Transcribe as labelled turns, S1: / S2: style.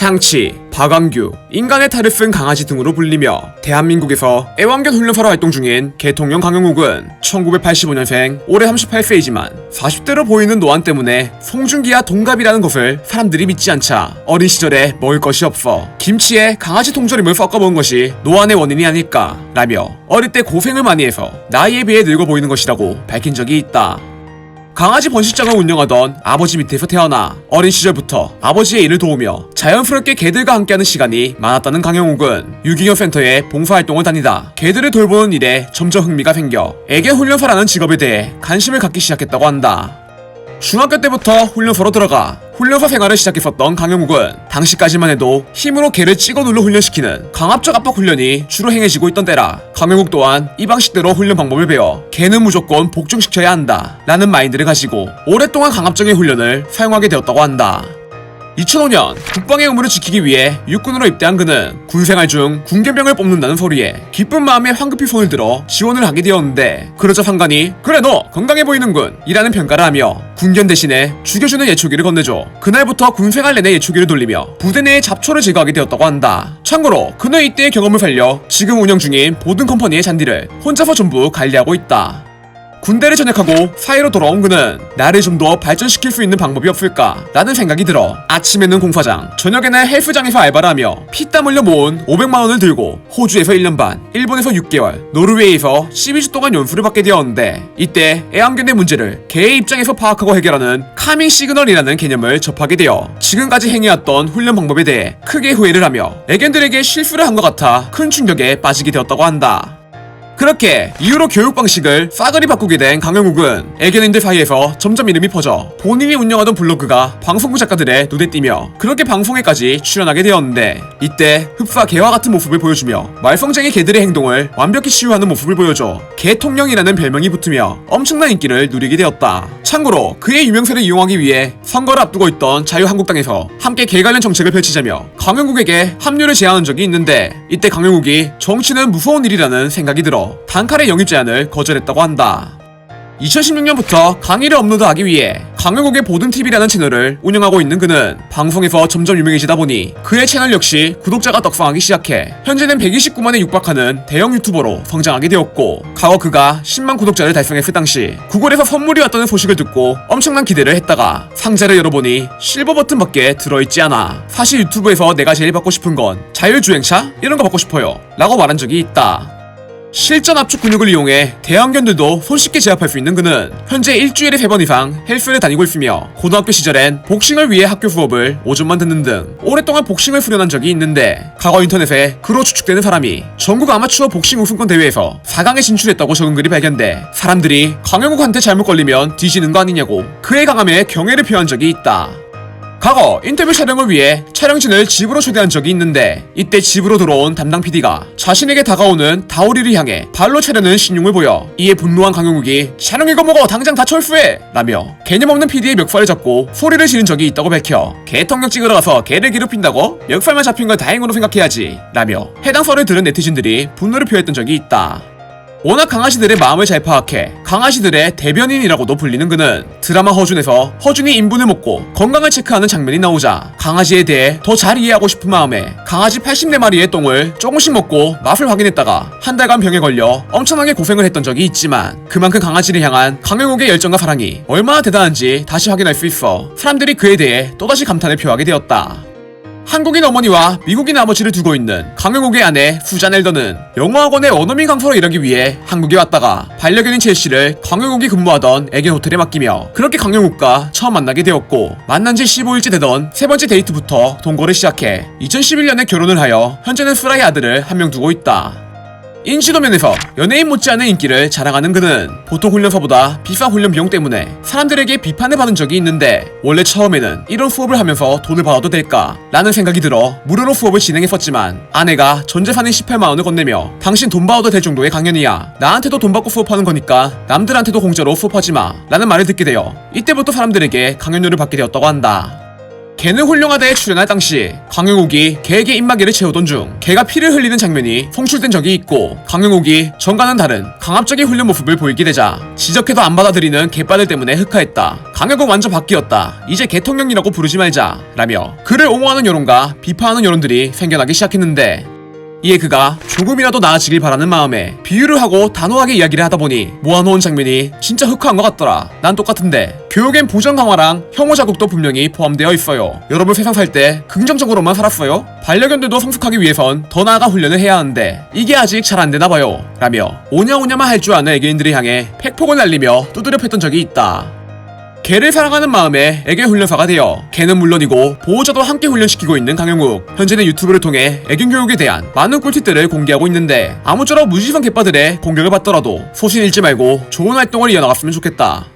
S1: 샹치, 박완규, 인간의 탈을 쓴 강아지 등으로 불리며 대한민국에서 애완견 훈련사로 활동 중인 개통령 강영욱은 1985년생 올해 38세이지만 40대로 보이는 노안 때문에 송중기와 동갑이라는 것을 사람들이 믿지 않자 어린 시절에 먹을 것이 없어 김치에 강아지 통조림을 섞어먹은 것이 노안의 원인이 아닐까 라며 어릴 때 고생을 많이 해서 나이에 비해 늙어 보이는 것이라고 밝힌 적이 있다. 강아지 번식장을 운영하던 아버지 밑에서 태어나 어린 시절부터 아버지의 일을 도우며 자연스럽게 개들과 함께하는 시간이 많았다는 강영욱은 유기견 센터에 봉사활동을 다니다 개들을 돌보는 일에 점점 흥미가 생겨 애견 훈련사라는 직업에 대해 관심을 갖기 시작했다고 한다. 중학교 때부터 훈련소로 들어가 훈련소 생활을 시작했었던 강영욱은 당시까지만 해도 힘으로 개를 찍어 눌러 훈련시키는 강압적 압박 훈련이 주로 행해지고 있던 때라 강영욱 또한 이 방식대로 훈련 방법을 배워 개는 무조건 복종시켜야 한다 라는 마인드를 가지고 오랫동안 강압적인 훈련을 사용하게 되었다고 한다. 2005년 국방의 의무를 지키기 위해 육군으로 입대한 그는 군 생활 중 군견병을 뽑는다는 소리에 기쁜 마음에 황급히 손을 들어 지원을 하게 되었는데 그러자 상관이 그래 너 건강해 보이는군 이라는 평가를 하며 군견 대신에 죽여주는 예초기를 건네줘 그날부터 군 생활 내내 예초기를 돌리며 부대 내의 잡초를 제거하게 되었다고 한다. 참고로 그는 이때의 경험을 살려 지금 운영 중인 보든 컴퍼니의 잔디를 혼자서 전부 관리하고 있다 군대를 전역하고 사회로 돌아온 그는 나를 좀 더 발전시킬 수 있는 방법이 없을까 라는 생각이 들어 아침에는 공사장 저녁에는 헬스장에서 알바를 하며 피땀 흘려 모은 500만원을 들고 호주에서 1년 반 일본에서 6개월 노르웨이에서 12주 동안 연수를 받게 되었는데 이때 애완견의 문제를 개의 입장에서 파악하고 해결하는 카밍 시그널이라는 개념을 접하게 되어 지금까지 행해왔던 훈련 방법에 대해 크게 후회를 하며 애견들에게 실수를 한 것 같아 큰 충격에 빠지게 되었다고 한다. 그렇게 이후로 교육 방식을 싸그리 바꾸게 된 강영욱은 애견인들 사이에서 점점 이름이 퍼져 본인이 운영하던 블로그가 방송국 작가들의 눈에 띄며 그렇게 방송에까지 출연하게 되었는데 이때 흡사 개와 같은 모습을 보여주며 말썽쟁이 개들의 행동을 완벽히 치유하는 모습을 보여줘 개통령이라는 별명이 붙으며 엄청난 인기를 누리게 되었다. 참고로 그의 유명세를 이용하기 위해 선거를 앞두고 있던 자유한국당에서 함께 개 관련 정책을 펼치자며 강영욱에게 합류를 제안한 적이 있는데 이때 강영욱이 정치는 무서운 일이라는 생각이 들어 단칼에 영입 제안을 거절했다고 한다. 2016년부터 강의를 업로드하기 위해 강영욱의 보든TV라는 채널을 운영하고 있는 그는 방송에서 점점 유명해지다 보니 그의 채널 역시 구독자가 떡상하기 시작해 현재는 129만에 육박하는 대형 유튜버로 성장하게 되었고 과거 그가 10만 구독자를 달성했을 당시 구글에서 선물이 왔다는 소식을 듣고 엄청난 기대를 했다가 상자를 열어보니 실버 버튼밖에 들어있지 않아 사실 유튜브에서 내가 제일 받고 싶은 건 자율주행차? 이런 거 받고 싶어요 라고 말한 적이 있다 실전 압축 근육을 이용해 대형견들도 손쉽게 제압할 수 있는 그는 현재 일주일에 3번 이상 헬스를 다니고 있으며 고등학교 시절엔 복싱을 위해 학교 수업을 5점만 듣는 등 오랫동안 복싱을 수련한 적이 있는데 과거 인터넷에 그로 추측되는 사람이 전국 아마추어 복싱 우승권 대회에서 4강에 진출했다고 적은 글이 발견돼 사람들이 강영욱한테 잘못 걸리면 뒤지는 거 아니냐고 그의 강함에 경애를 표한 적이 있다. 과거 인터뷰 촬영을 위해 촬영진을 집으로 초대한 적이 있는데 이때 집으로 들어온 담당 PD가 자신에게 다가오는 다오리를 향해 발로 차려는 신용을 보여 이에 분노한 강용욱이 촬영 이거 먹어 당장 다 철수해 라며 개념 없는 PD의 멱살을 잡고 소리를 지른 적이 있다고 밝혀 개통령 찍으러 가서 개를 괴롭힌다고 멱살만 잡힌 걸 다행으로 생각해야지 라며 해당 썰을 들은 네티즌들이 분노를 표했던 적이 있다. 워낙 강아지들의 마음을 잘 파악해 강아지들의 대변인이라고도 불리는 그는 드라마 허준에서 허준이 인분을 먹고 건강을 체크하는 장면이 나오자 강아지에 대해 더 잘 이해하고 싶은 마음에 강아지 84마리의 똥을 조금씩 먹고 맛을 확인했다가 한 달간 병에 걸려 엄청나게 고생을 했던 적이 있지만 그만큼 강아지를 향한 강영욱의 열정과 사랑이 얼마나 대단한지 다시 확인할 수 있어 사람들이 그에 대해 또다시 감탄을 표하게 되었다. 한국인 어머니와 미국인 아버지를 두고 있는 강영욱의 아내 엘더는 영어학원의 원어민 강사로 일하기 위해 한국에 왔다가 반려견인 첼시를 강영욱이 근무하던 애견 호텔에 맡기며 그렇게 강영욱과 처음 만나게 되었고 만난 지 15일째 되던 세 번째 데이트부터 동거를 시작해 2011년에 결혼을 하여 현재는 프라이 아들을 한 명 두고 있다. 인지도 면에서 연예인 못지않은 인기를 자랑하는 그는 보통 훈련사보다 비싼 훈련 비용 때문에 사람들에게 비판을 받은 적이 있는데 원래 처음에는 이런 수업을 하면서 돈을 받아도 될까? 라는 생각이 들어 무료로 수업을 진행했었지만 아내가 전 재산의 18만원을 건네며 당신 돈 받아도 될 정도의 강연이야 나한테도 돈 받고 수업하는 거니까 남들한테도 공짜로 수업하지 마 라는 말을 듣게 되어 이때부터 사람들에게 강연료를 받게 되었다고 한다 걔는 훌륭하다에 출연할 당시 강영욱이 걔에게 입마개를 채우던 중 걔가 피를 흘리는 장면이 송출된 적이 있고 강영욱이 전과는 다른 강압적인 훈련 모습을 보이게 되자 지적해도 안 받아들이는 개빠들 때문에 흑화했다. 강영욱 완전 바뀌었다. 이제 개통령이라고 부르지 말자. 라며 그를 옹호하는 여론과 비판하는 여론들이 생겨나기 시작했는데 이에 그가 조금이라도 나아지길 바라는 마음에 비유를 하고 단호하게 이야기를 하다 보니 모아놓은 장면이 진짜 흑화한 것 같더라. 난 똑같은데 교육엔 보정 강화랑 혐오 자극도 분명히 포함되어 있어요. 여러분 세상 살 때 긍정적으로만 살았어요? 반려견들도 성숙하기 위해선 더 나아가 훈련을 해야 하는데 이게 아직 잘 안 되나 봐요. 라며 오냐오냐만 할 줄 아는 애견인들을 향해 팩폭을 날리며 두드려 팼던 적이 있다. 개를 사랑하는 마음에 애견 훈련사가 되어 개는 물론이고 보호자도 함께 훈련시키고 있는 강영욱. 현재는 유튜브를 통해 애견 교육에 대한 많은 꿀팁들을 공개하고 있는데 아무쪼록 무지성 개빠들의 공격을 받더라도 소신 잃지 말고 좋은 활동을 이어나갔으면 좋겠다.